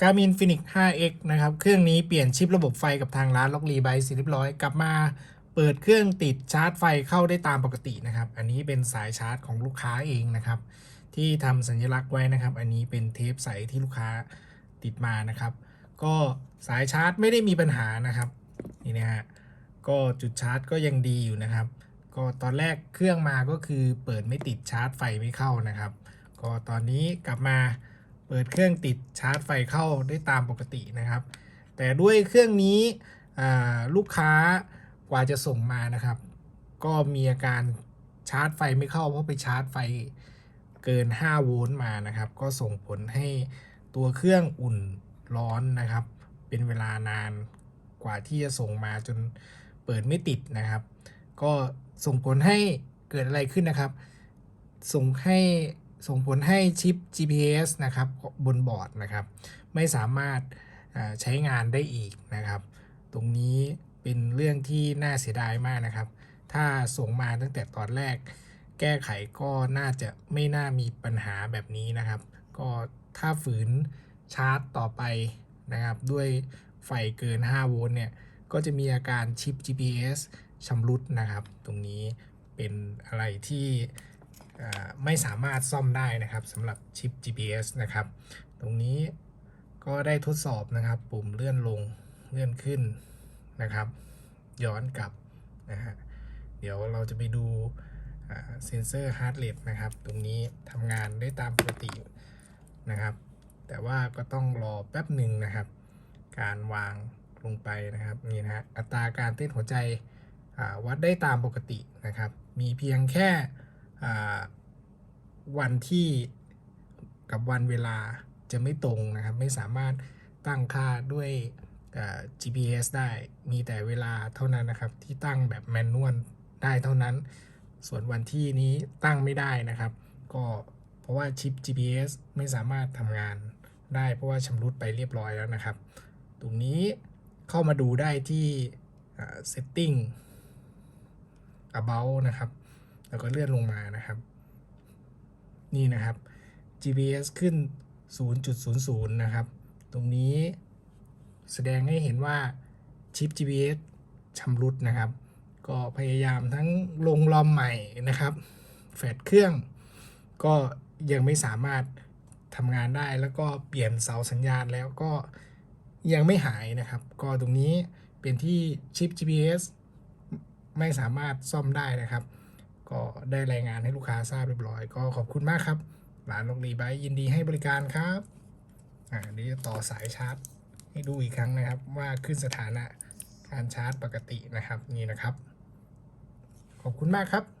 Garmin Phoenix 5X นะครับ เครื่องนี้เปลี่ยนชิประบบไฟกับทางร้านล็อกรีไบเสร็จเรียบร้อย กลับมาเปิดเครื่องติดชาร์จไฟเข้าได้ตามปกตินะครับ อันนี้เป็นสายชาร์จของลูกค้าเองนะครับ ที่ทำสัญลักษณ์ไว้นะครับ อันนี้เป็นเทปใสที่ลูกค้าติดมานะครับ ก็สายชาร์จไม่ได้มีปัญหานะครับนี่นะฮะก็จุดชาร์จก็ยังดีอยู่นะครับ ก็ตอนแรกเครื่องมาก็คือเปิดไม่ติดชาร์จไฟไม่เข้านะครับ ก็ตอนนี้กลับมา เปิดเครื่องติดชาร์จไฟเข้าได้ตามปกตินะครับ แต่ด้วยเครื่องนี้ลูกค้ากว่าจะส่งมานะครับ ก็มีอาการชาร์จไฟไม่เข้าเพราะไปชาร์จไฟเกิน 5 โวลต์มานะครับ ก็ส่งผลให้ตัวเครื่องอุ่นร้อนนะครับ เป็นเวลานานกว่าที่จะส่งมาจนเปิดไม่ติดนะครับ ก็ส่งผลให้เกิดอะไรขึ้นนะครับ ส่งให้ ส่งผลให้ชิป GPS นะครับบนบอร์ดนะครับ ไม่สามารถใช้งานได้อีกนะครับ ตรงนี้เป็นเรื่องที่น่าเสียดายมากนะครับ ถ้าส่งมาตั้งแต่ตอนแรก แก้ไขก็น่าจะไม่น่ามีปัญหาแบบนี้นะครับ ก็ถ้าฝืนชาร์จต่อไปนะครับ ด้วยไฟเกิน 5 โวลต์เนี่ย ก็จะมีอาการชิป GPS ชำรุดนะครับ ตรงนี้เป็นอะไรที่ ไม่สามารถซ่อมได้นะครับสำหรับชิป GPS นะครับ ตรงนี้ก็ได้ทดสอบนะครับ ปุ่มเลื่อนลงเลื่อนขึ้นนะครับ ย้อนกลับนะฮะเดี๋ยวเราจะไปดูเซนเซอร์ฮาร์ดเรทนะครับ ตรงนี้ทำงานได้ตามปกตินะครับ แต่ว่าก็ต้องรอแป๊บหนึ่งนะครับ การวางลงไปนะครับนี่นะฮะอัตราการเต้นหัวใจวัดได้ตามปกตินะครับ มีเพียงแค่ วันที่กับวันเวลาจะไม่ตรงนะครับ ไม่สามารถตั้งค่าด้วย GPS ได้มีแต่เวลาเท่านั้นนะครับ ที่ตั้งแบบแมนนวลได้เท่านั้น ส่วนวันที่นี้ตั้งไม่ได้นะครับ ก็เพราะว่าชิป GPS ไม่สามารถทำงานได้เพราะว่าชำรุดไปเรียบร้อยแล้วนะครับ ตรงนี้เข้ามาดูได้ที่ setting about นะครับ แล้วก็เลื่อนลงมานะครับ นี่นะครับ GPS ขึ้น 0.00 นะครับ ตรงนี้แสดงให้เห็นว่าชิป GPS ชำรุดนะครับ ก็พยายามทั้งลงลอมใหม่นะครับ แฟดเครื่อง ก็ยังไม่สามารถทำงานได้แล้วก็เปลี่ยนเสาสัญญาณแล้วก็ยังไม่หายนะครับ ก็ตรงนี้เป็นที่ชิป GPS ไม่สามารถซ่อมได้นะครับ ก็ได้รายงานให้ลูกค้าทราบเรียบร้อย ก็ขอบคุณมากครับ ร้านลงรีไบยินดีให้บริการครับอ่าเดี๋ยวจะต่อสายชาร์จให้ดูอีกครั้งนะครับ ว่าขึ้นสถานะการชาร์จปกตินะครับนี่นะครับ ขอบคุณมากครับ